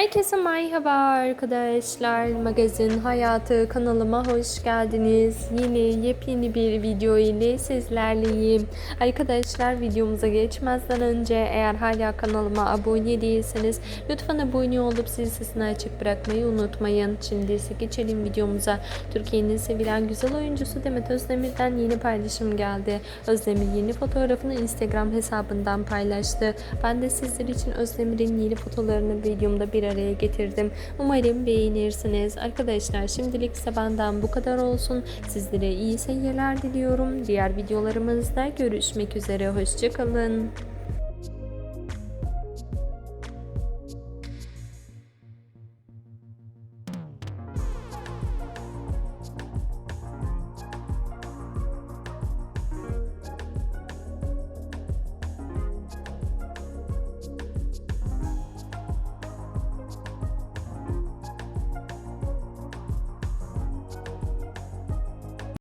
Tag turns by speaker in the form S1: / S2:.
S1: Herkese merhaba arkadaşlar. Magazin Hayatı kanalıma hoş geldiniz. Yeni yepyeni bir video ile sizlerleyim. Arkadaşlar videomuza geçmezden önce eğer hala kanalıma abone değilseniz lütfen abone olup zil sesini açık bırakmayı unutmayın. Şimdi ise geçelim videomuza. Türkiye'nin sevilen güzel oyuncusu Demet Özdemir'den yeni paylaşım geldi. Özdemir yeni fotoğrafını Instagram hesabından paylaştı. Ben de sizler için Özdemir'in yeni fotoğraflarını videomda bir araya getirdim. Umarım beğenirsiniz. Arkadaşlar şimdilik ise benden bu kadar olsun. Sizlere iyi seyirler diliyorum. Diğer videolarımızda görüşmek üzere. Hoşçakalın.